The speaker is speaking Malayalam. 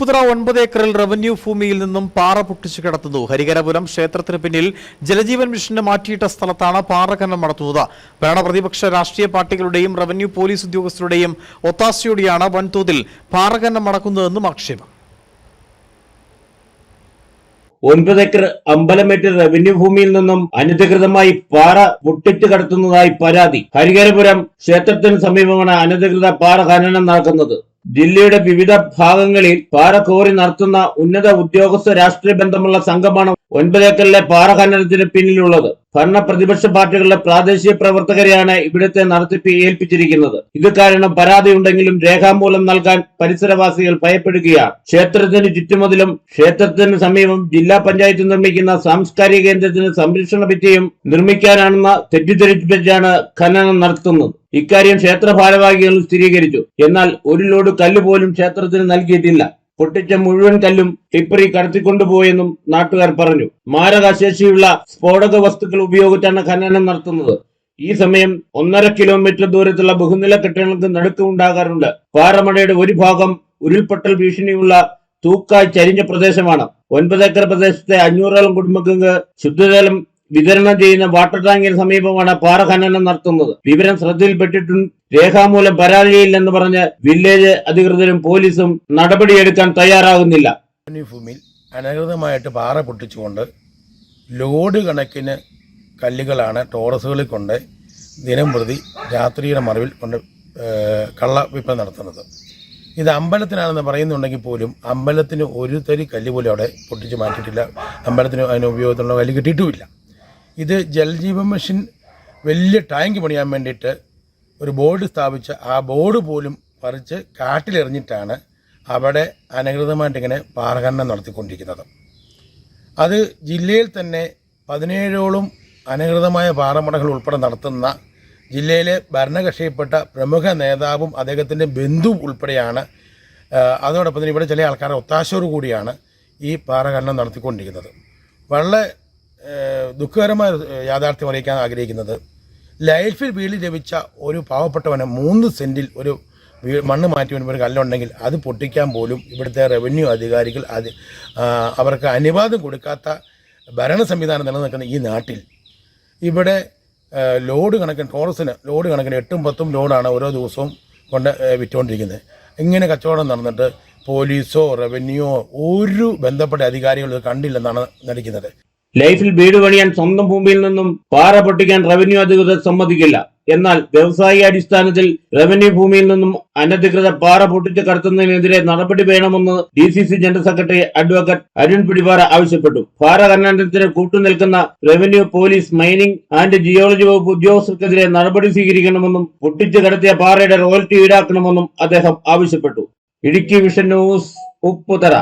പുതറ ഒൻപത് ഏക്കറിൽ റവന്യൂ ഭൂമിയിൽ നിന്നും പാറ പൊട്ടിച്ചു കിടത്തുന്നു. ഹരികരപുരം ക്ഷേത്രത്തിന് പിന്നിൽ ജലജീവൻ മിഷന് മാറ്റിയിട്ട സ്ഥലത്താണ് പാറ ഖനനം നടത്തുന്നത് ഭരണപ്രതിപക്ഷ രാഷ്ട്രീയ പാർട്ടികളുടെയും റവന്യൂ പോലീസ് ഉദ്യോഗസ്ഥരുടെയും ഒത്താശയോടെയാണ് വൻതോതിൽ പാറ ഖനനം നടക്കുന്നതെന്നും ആക്ഷേപം. ഒൻപത് ഏക്കർ അമ്പലമേറ്റ് റവന്യൂ ഭൂമിയിൽ നിന്നും അനധികൃതമായി പാറ പൊട്ടിട്ട് കടത്തുന്നതായി പരാതി. ഹരികരപുരം ക്ഷേത്രത്തിന് സമീപമാണ് അനധികൃത പാറ ഖനനം നടക്കുന്നത്. ജില്ലയുടെ വിവിധ ഭാഗങ്ങളിൽ പാറ കോറി നടത്തുന്ന ഉന്നത ഉദ്യോഗസ്ഥ രാഷ്ട്രീയ ബന്ധമുള്ള സംഘമാണ് ഒൻപതേക്കറിലെ പാറ ഖനനത്തിന് പിന്നിലുള്ളത്. ഭരണ പ്രതിപക്ഷ പാർട്ടികളുടെ പ്രാദേശിക പ്രവർത്തകരെയാണ് ഇവിടുത്തെ നടത്തിപ്പ് ഏൽപ്പിച്ചിരിക്കുന്നത്. ഇത് കാരണം പരാതിയുണ്ടെങ്കിലും രേഖാമൂലം നൽകാൻ പരിസരവാസികൾ ഭയപ്പെടുകയാണ്. ക്ഷേത്രത്തിന് ചുറ്റുമതിലും ക്ഷേത്രത്തിന് സമീപം ജില്ലാ പഞ്ചായത്ത് നിർമ്മിക്കുന്ന സാംസ്കാരിക കേന്ദ്രത്തിന് സംരക്ഷണ ഭിത്തിയും നിർമ്മിക്കാനാണെന്ന തെറ്റിദ്ധരിപ്പിച്ചാണ് ഖനനം നടത്തുന്നത്. ഇക്കാര്യം ക്ഷേത്ര ഭാരവാഹികൾ സ്ഥിരീകരിച്ചു. എന്നാൽ ഒരു ലോഡ് കല്ല് പോലും ക്ഷേത്രത്തിന് നൽകിയിട്ടില്ല. പൊട്ടിച്ച മുഴുവൻ കല്ലും ടിപ്പറി കടത്തിക്കൊണ്ടുപോയെന്നും നാട്ടുകാർ പറഞ്ഞു. മാരകശേഷിയുള്ള സ്ഫോടക വസ്തുക്കൾ ഉപയോഗിച്ചാണ് ഖനനം നടത്തുന്നത്. ഈ സമയം ഒന്നര കിലോമീറ്റർ ദൂരത്തുള്ള ബഹുനില കെട്ടിടങ്ങൾക്ക് നടുക്കമുണ്ടാകാറുണ്ട് പാറമടയുടെ ഒരു ഭാഗം ഉരുൾപൊട്ടൽ ഭീഷണിയുള്ള തൂക്കായി ചരിഞ്ഞ പ്രദേശമാണ്. ഒൻപത് ഏക്കർ പ്രദേശത്തെ അഞ്ഞൂറോളം കുടുംബങ്ങൾക്ക് ശുദ്ധജലം വിതരണം ചെയ്യുന്ന വാട്ടർ ടാങ്കിന് സമീപമാണ് പാറ ഖനനം നടത്തുന്നത്. വിവരം ശ്രദ്ധയിൽപ്പെട്ടിട്ടും രേഖാമൂലം പരാതിയില്ലെന്ന് പറഞ്ഞ് വില്ലേജ് അധികൃതരും പോലീസും നടപടിയെടുക്കാൻ തയ്യാറാകുന്നില്ല ഭൂമിയിൽ അനധികൃതമായിട്ട് പാറ പൊട്ടിച്ചുകൊണ്ട് ലോഡ് കണക്കിന് കല്ലുകളാണ് ടോറസുകളിൽ കൊണ്ട് ദിനം പ്രതി രാത്രിയുടെ മറവിൽ കൊണ്ട് കള്ള വിൽപ്പന നടത്തുന്നത്. ഇത് അമ്പലത്തിനാണെന്ന് പറയുന്നുണ്ടെങ്കിൽ പോലും അമ്പലത്തിന് ഒരു തരി കല്ല് പോലും അവിടെ പൊട്ടിച്ച് മാറ്റിയിട്ടില്ല. അമ്പലത്തിന് അതിന് ഉപയോഗത്തിനുള്ള കല്ല് കിട്ടിയിട്ടുമില്ല. ഇത് ജലജീവൻ മിഷൻ വലിയ ടാങ്ക് പണിയാൻ വേണ്ടിയിട്ട് ഒരു ബോർഡ് സ്ഥാപിച്ച് ആ ബോർഡ് പോലും പറിച്ച് കാട്ടിലെറിഞ്ഞിട്ടാണ് അവിടെ അനധികൃതമായിട്ട് ഇങ്ങനെ പാറഖനനം നടത്തിക്കൊണ്ടിരിക്കുന്നത്. അത് ജില്ലയിൽ തന്നെ പതിനേഴോളം അനധികൃതമായ പാറമടകൾ ഉൾപ്പെടെ നടത്തുന്ന ജില്ലയിലെ ഭരണകക്ഷിയിൽപ്പെട്ട പ്രമുഖ നേതാവും അദ്ദേഹത്തിന്റെ ബന്ധുവും ഉൾപ്പെടെയാണ് അതോടൊപ്പം തന്നെ ഇവിടെ ചില ആൾക്കാരുടെ ഒത്താശയോടു കൂടിയാണ് ഈ പാറഖനനം നടത്തിക്കൊണ്ടിരിക്കുന്നത്. വളരെ ദുഃഖകരമായ യാഥാർത്ഥ്യം അറിയിക്കാൻ ആഗ്രഹിക്കുന്നത്. ലൈഫിൽ വീട് ലഭിച്ച ഒരു പാവപ്പെട്ടവന് മൂന്ന് സെന്റിൽ ഒരു മണ്ണ് മാറ്റി വരുമ്പോൾ ഒരു കല്ലുണ്ടെങ്കിൽ അത് പൊട്ടിക്കാൻ പോലും ഇവിടുത്തെ റവന്യൂ അധികാരികൾ അത് അവർക്ക് അനുവാദം കൊടുക്കാത്ത ഭരണ സംവിധാനം നിലനിൽക്കുന്ന ഈ നാട്ടിൽ. ഇവിടെ ലോഡ് കണക്കിന് ടോറസിന് ലോഡ് കണക്കിന് എട്ടും പത്തും ലോഡാണ് ഓരോ ദിവസവും കൊണ്ട് വിറ്റുകൊണ്ടിരിക്കുന്നത് ഇങ്ങനെ കച്ചവടം നടന്നിട്ട് പോലീസോ റവന്യൂ ഒരു ബന്ധപ്പെട്ട അധികാരികളും കണ്ടില്ലെന്നാണ് നടിക്കുന്നത്. ലൈഫിൽ വീട് പണിയാൻ സ്വന്തം ഭൂമിയിൽ നിന്നും പാറ പൊട്ടിക്കാൻ റവന്യൂ അധികൃതർ സമ്മതിക്കില്ല. എന്നാൽ വ്യവസായിക അടിസ്ഥാനത്തിൽ റവന്യൂ ഭൂമിയിൽ നിന്നും അനധികൃത പാറ പൊട്ടിച്ച് കടത്തുന്നതിനെതിരെ നടപടി വേണമെന്ന് D C C general secretary advocate Arun പിടിപാറ ആവശ്യപ്പെട്ടു. പാറ ഖനനത്തിന് കൂട്ടുനിൽക്കുന്ന revenue police mining and geology വകുപ്പ് ഉദ്യോഗസ്ഥർക്കെതിരെ നടപടി സ്വീകരിക്കണമെന്നും പൊട്ടിച്ചു കടത്തിയ പാറയുടെ റോയൽറ്റി ഈടാക്കണമെന്നും അദ്ദേഹം ആവശ്യപ്പെട്ടു. Idukki vision news Upputhara.